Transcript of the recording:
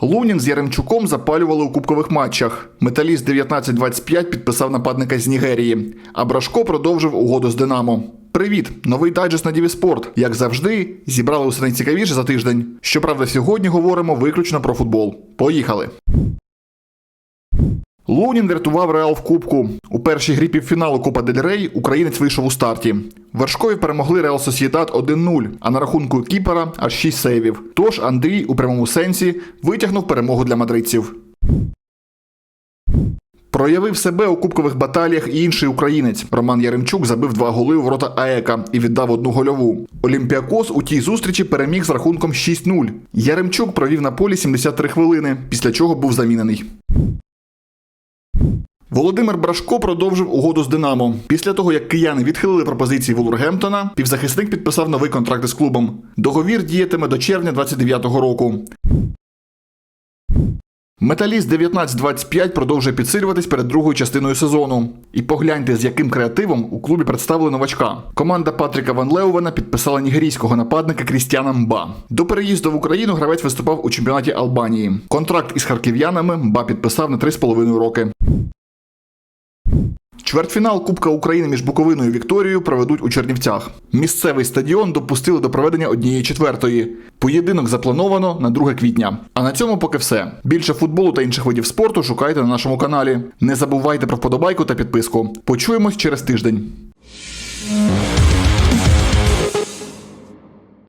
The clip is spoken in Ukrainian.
Лунін з Яремчуком запалювали у кубкових матчах. Металіст 19-25 підписав нападника з Нігерії, а Брашко продовжив угоду з Динамо. Привіт! Новий дайджест на Діві Спорт. Як завжди, зібрали усе найцікавіше за тиждень. Щоправда, сьогодні говоримо виключно про футбол. Поїхали! Лунін врятував Реал в Кубку. У першій грі півфіналу Копа Дель Рей українець вийшов у старті. Вершкові перемогли Реал Сосєдад 1-0, а на рахунку кіпера аж 6 сейвів. Тож Андрій у прямому сенсі витягнув перемогу для мадридців. Проявив себе у кубкових баталіях і інший українець. Роман Яремчук забив два голи у ворота АЕКа і віддав одну гольову. Олімпіакос у тій зустрічі переміг з рахунком 6-0. Яремчук провів на полі 73 хвилини, після чого був замінений. Володимир Брашко продовжив угоду з Динамо. Після того, як кияни відхилили пропозиції Вулвергемптона, півзахисник підписав новий контракт із клубом. Договір діятиме до червня 29-го року. Металіст 19-25 продовжує підсилюватись перед другою частиною сезону. І погляньте, з яким креативом у клубі представили новачка. Команда Патріка Ван Леувена підписала нігерійського нападника Крістіана Мба. До переїзду в Україну гравець виступав у чемпіонаті Албанії. Контракт із харків'янами Мба підписав на 3,5 роки. Чвертьфінал Кубка України між Буковиною і Вікторією проведуть у Чернівцях. Місцевий стадіон допустили до проведення однієї четвертої. Поєдинок заплановано на 2 квітня. А на цьому поки все. Більше футболу та інших видів спорту шукайте на нашому каналі. Не забувайте про вподобайку та підписку. Почуємось через тиждень.